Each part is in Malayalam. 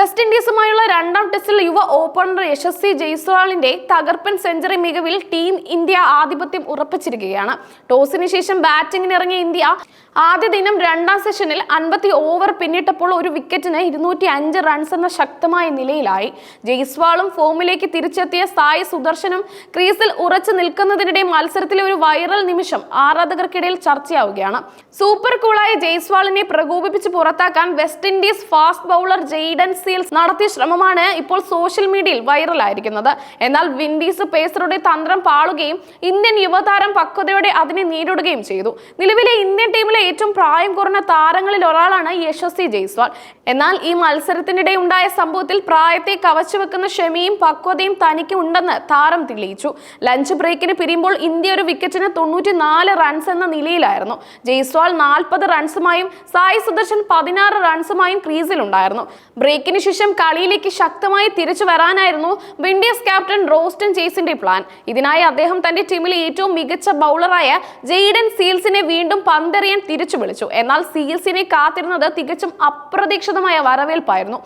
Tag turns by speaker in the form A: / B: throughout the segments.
A: വെസ്റ്റ് ഇൻഡീസുമായുള്ള രണ്ടാം ടെസ്റ്റിൽ യുവ ഓപ്പണർ യശസ്വി ജയ്സ്വാളിന്റെ തകർപ്പൻ സെഞ്ചുറി മികവിൽ ടീം ഇന്ത്യ ആധിപത്യം ഉറപ്പിച്ചിരിക്കുകയാണ്. ടോസിന് ശേഷം ബാറ്റിംഗിന് ഇറങ്ങിയ ഇന്ത്യ ആദ്യ ദിനം രണ്ടാം സെഷനിൽ അൻപത്തി ഓവർ പിന്നിട്ടപ്പോൾ ഒരു വിക്കറ്റിന് ഇരുന്നൂറ്റി അഞ്ച് റൺസ് എന്ന ശക്തമായ നിലയിലായി. ജയ്സ്വാളും ഫോമിലേക്ക് തിരിച്ചെത്തിയ സായി സുദർശനും ക്രീസിൽ ഉറച്ചു നിൽക്കുന്നതിനിടെ മത്സരത്തിലെ ഒരു വൈറൽ നിമിഷം ആരാധകർക്കിടയിൽ ചർച്ചയാവുകയാണ്. സൂപ്പർ കൂളായ ജയ്സ്വാളിനെ പ്രകോപിപ്പിച്ച് പുറത്താക്കാൻ West Indies fast bowler Jayden Seals നടത്തിയ ശ്രമമാണ് ഇപ്പോൾ സോഷ്യൽ മീഡിയയിൽ വൈറലായിരിക്കുന്നത്. എന്നാൽ വിൻഡീസ് പേസറുടെ തന്ത്രം പാളുകയും ഇന്ത്യൻ യുവതാരം പക്വതയോടെ അതിനെ നേരിടുകയും ചെയ്തു. നിലവിലെ ഇന്ത്യൻ ടീമിലെ ഏറ്റവും പ്രായം കുറഞ്ഞ താരങ്ങളിൽ ഒരാളാണ് യശസ്വി ജയ്സ്വാൾ. എന്നാൽ ഈ മത്സരത്തിനിടെ ഉണ്ടായ സംഭവത്തിൽ പ്രായത്തെ കവച്ചു വെക്കുന്ന ക്ഷമയും പക്വതയും തനിക്ക് ഉണ്ടെന്ന് താരം തെളിയിച്ചു. ലഞ്ച് ബ്രേക്കിന് പിരിയുമ്പോൾ ഇന്ത്യ ഒരു വിക്കറ്റിന് തൊണ്ണൂറ്റി നാല് റൺസ് എന്ന നിലയിലായിരുന്നു. ജയ്സ്വാൾ നാൽപ്പത് റൺസുമായും സായി സുദർശൻ പതിനാറ് റൺസുമായും ക്രീസിലുണ്ടായിരുന്നു. ബ്രേക്കിന് ശേഷം കളിയിലേക്ക് ശക്തമായി തിരിച്ചു വരാനായിരുന്നു വിൻഡീസ് ക്യാപ്റ്റൻ റോസ്റ്റൻ ചേസിന്റെ പ്ലാൻ. ഇതിനായി അദ്ദേഹം തന്റെ ടീമിലെ ഏറ്റവും മികച്ച ബൗളറായ ജെയ്ഡൻ സീൽസിനെ വീണ്ടും പന്തെറിയാൻ തിരിച്ചു വിളിച്ചു. എന്നാൽ സീൽസിനെ കാത്തിരുന്നത് തികച്ചും അപ്രതീക്ഷിതമായ വരവേൽപ്പായിരുന്നു.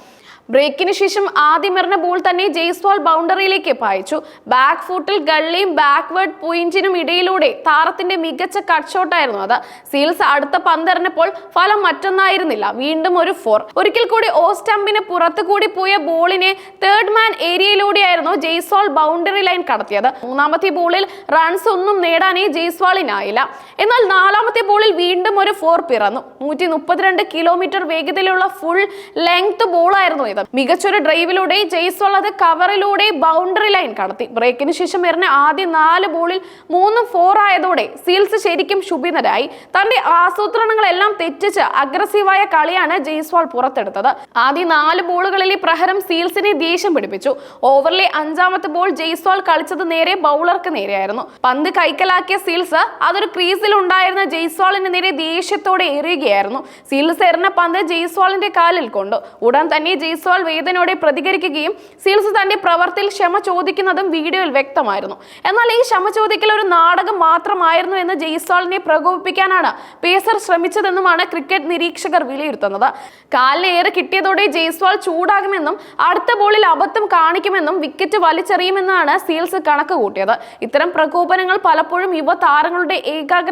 A: ബ്രേക്കിന് ശേഷം ആദ്യം എറിഞ്ഞ ബോൾ തന്നെ ജയ്സ്വാൾ ബൗണ്ടറിയിലേക്ക് പായിച്ചു. ബാക്ക് ഫുട്ടിൽ ഗള്ളിയും ബാക്ക്വേർഡ് പോയിന്റിനും ഇടയിലൂടെ താരത്തിന്റെ മികച്ച കട്ട് ഷോട്ടായിരുന്നു അത്. സീൽസ് അടുത്ത പന്തെറിഞ്ഞപ്പോൾ ഫലം മറ്റൊന്നായിരുന്നില്ല. വീണ്ടും ഒരു ഫോർ ഒരിക്കൽ കൂടി ഓ സ്റ്റമ്പിന് പുറത്തു കൂടി പോയ ബോളിനെ തേർഡ് മാൻ ഏരിയയിലൂടെയായിരുന്നു ജയ്സ്വാൾ ബൗണ്ടറി ലൈൻ കടത്തിയത്. മൂന്നാമത്തെ ബോളിൽ റൺസ് ഒന്നും നേടാനേ ജയ്സ്വാളിനായില്ല. എന്നാൽ നാലാമത്തെ ബോളിൽ വീണ്ടും ഒരു ഫോർ പിറന്നു. നൂറ്റി മുപ്പത്തിരണ്ട് കിലോമീറ്റർ വേഗതയിലുള്ള ഫുൾ ലെങ്ത് ബോളായിരുന്നു ഇത്. മികച്ചൊരു ഡ്രൈവിലൂടെ ജയ്സ്വാൾ അത് കവറിലൂടെ ബൗണ്ടറി ലൈൻ കടത്തി. ബ്രേക്കിന് ശേഷം എറിഞ്ഞ ആദ്യ നാല് ബോളിൽ മൂന്ന് ഫോർ ആയതോടെ സീൽസ് ശരിക്കും ശുഭിതരായി തന്റെ ആസൂത്രണങ്ങളെല്ലാം തെറ്റിച്ച് അഗ്രസീവായ കളിയാണ് ജയ്സ്വാൾ പുറത്തെടുത്തത്. ആദ്യ നാല് ബോളുകളിലെ പ്രഹരം സീൽസിനെ ദേഷ്യം പിടിപ്പിച്ചു. ഓവറിലെ അഞ്ചാമത്തെ ബോൾ ജയ്സ്വാൾ കളിച്ചത് നേരെ ബൗളർക്ക് നേരെയായിരുന്നു. പന്ത് കൈക്കലാക്കിയ സീൽസ് അതൊരു ക്രീസിൽ ഉണ്ടായിരുന്ന ജയ്സ്വാളിന് നേരെ ദേഷ്യത്തോടെ എറിയുകയായിരുന്നു. സീൽസ് എറിഞ്ഞ പന്ത് ജയ്സ്വാളിന്റെ കാലിൽ കൊണ്ടു. ഉടൻ തന്നെ ജയ്സ്വാൾ വേദനയോടെ പ്രതികരിക്കുകയും സീൽസ് തന്റെ പ്രവർത്തിയിൽ ക്ഷമ ചോദിക്കുന്നതും വീഡിയോയിൽ വ്യക്തമായിരുന്നു. എന്നാൽ ഈ ക്ഷമ ചോദിക്കൽ ഒരു നാടകം മാത്രമായിരുന്നു എന്ന് ജയ്സ്വാളിനെ പ്രകോപിപ്പിക്കാനാണ് പേസർ ശ്രമിച്ചതെന്നുമാണ് ക്രിക്കറ്റ് നിരീക്ഷകർ വിലയിരുത്തുന്നത്. കാലിന് ഏറെ കിട്ടിയതോടെ ജയ്സ്വാൾ ചൂടാകുമെന്നും അടുത്ത ബോളിൽ അബദ്ധം കാണിക്കുമെന്നും വിക്കറ്റ് വലിച്ചെറിയുമെന്നാണ് സീൽസ് കണക്ക് കൂട്ടിയത്. ഇത്തരം പ്രകോപനങ്ങൾ പലപ്പോഴും യുവതാരങ്ങളുടെ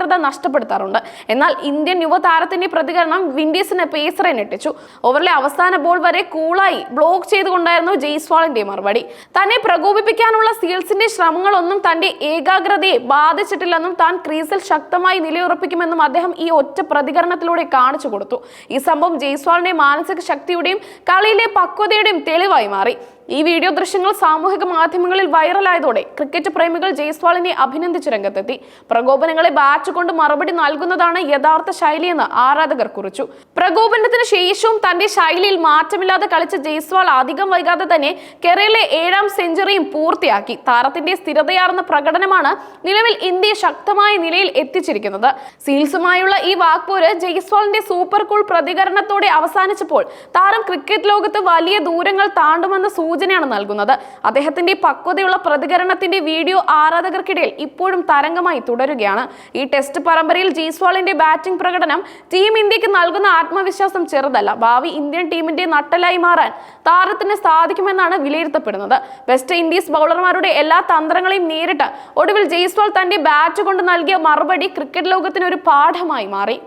A: ഏകാഗ്രത നഷ്ടപ്പെടുത്താറുണ്ട്. എന്നാൽ ഇന്ത്യൻ യുവതാരത്തിന്റെ പ്രതികരണം വിൻഡീസിനെ പേസറെ ഞെട്ടിച്ചു. ഓവറിലെ അവസാന ബോൾ വരെ കൂളായി ബ്ലോക്ക് ചെയ്തുകൊണ്ടായിരുന്നു ജയ്സ്വാളിന്റെ മറുപടി. തന്നെ പ്രകോപിപ്പിക്കാനുള്ള സീൽസിന്റെ ശ്രമങ്ങളൊന്നും തന്റെ ഏകാഗ്രതയെ ബാധിച്ചിട്ടില്ലെന്നും താൻ ക്രീസിൽ ശക്തമായി നിലയുറപ്പിക്കുമെന്നും അദ്ദേഹം ഈ ഒറ്റ പ്രതികരണത്തിലൂടെ കാണിച്ചു കൊടുത്തു. ഈ സംഭവം ജയ്സ്വാളിന്റെ മാനസിക ശക്തിയുടെയും കളിയിലെ പക്വതയുടെയും തെളിവായി മാറി. ഈ വീഡിയോ ദൃശ്യങ്ങൾ സാമൂഹിക മാധ്യമങ്ങളിൽ വൈറലായതോടെ ക്രിക്കറ്റ് പ്രേമികൾ ജയ്സ്വാളിനെ അഭിനന്ദിച്ച് രംഗത്തെത്തി. പ്രകോപനങ്ങളെ ബാറ്റ് കൊണ്ട് മറുപടി നൽകുന്നതാണ് യഥാർത്ഥ ശൈലിയെന്ന് ആരാധകർ കുറിച്ചു. പ്രകോപനത്തിന് ശേഷവും തന്റെ ശൈലിയിൽ മാറ്റമില്ലാതെ കളിച്ച ജയ്സ്വാൾ അധികം വൈകാതെ തന്നെ കേരളയിലെ ഏഴാം സെഞ്ചുറിയും പൂർത്തിയാക്കി. താരത്തിന്റെ സ്ഥിരതയാർന്ന പ്രകടനമാണ് നിലവിൽ ഇന്ത്യയെ ശക്തമായ നിലയിൽ എത്തിച്ചിരിക്കുന്നത്. സീൽസുമായുള്ള ഈ വാക്പോര് ജയ്സ്വാളിന്റെ സൂപ്പർ കൂൾ പ്രതികരണത്തോടെ അവസാനിച്ചപ്പോൾ താരം ക്രിക്കറ്റ് ലോകത്ത് വലിയ ദൂരങ്ങൾ താണ്ടുമെന്ന സൂചനയാണ് നൽകുന്നത്. അദ്ദേഹത്തിന്റെ പക്വതയുള്ള പ്രതികരണത്തിന്റെ വീഡിയോ ആരാധകർക്കിടയിൽ ഇപ്പോഴും തരംഗമായി തുടരുകയാണ്. ഈ ടെസ്റ്റ് പരമ്പരയിൽ ജയ്സ്വാളിന്റെ ബാറ്റിംഗ് പ്രകടനം ടീം ഇന്ത്യയ്ക്ക് നൽകുന്ന ആത്മവിശ്വാസം ചെറുതല്ല. ഭാവി ഇന്ത്യൻ ടീമിന്റെ നട്ടലായി മാറാൻ താരത്തിന് സാധിക്കുമെന്നാണ് വിലയിരുത്തപ്പെടുന്നത്. വെസ്റ്റ് ഇൻഡീസ് ബൗളർമാരുടെ എല്ലാ തന്ത്രങ്ങളെയും നേരിട്ട് ഒടുവിൽ ജയ്സ്വാൾ തന്റെ ബാറ്റ് കൊണ്ട് നൽകിയ മറുപടി ക്രിക്കറ്റ് ലോകത്തിന് ഒരു പാഠമായി മാറി.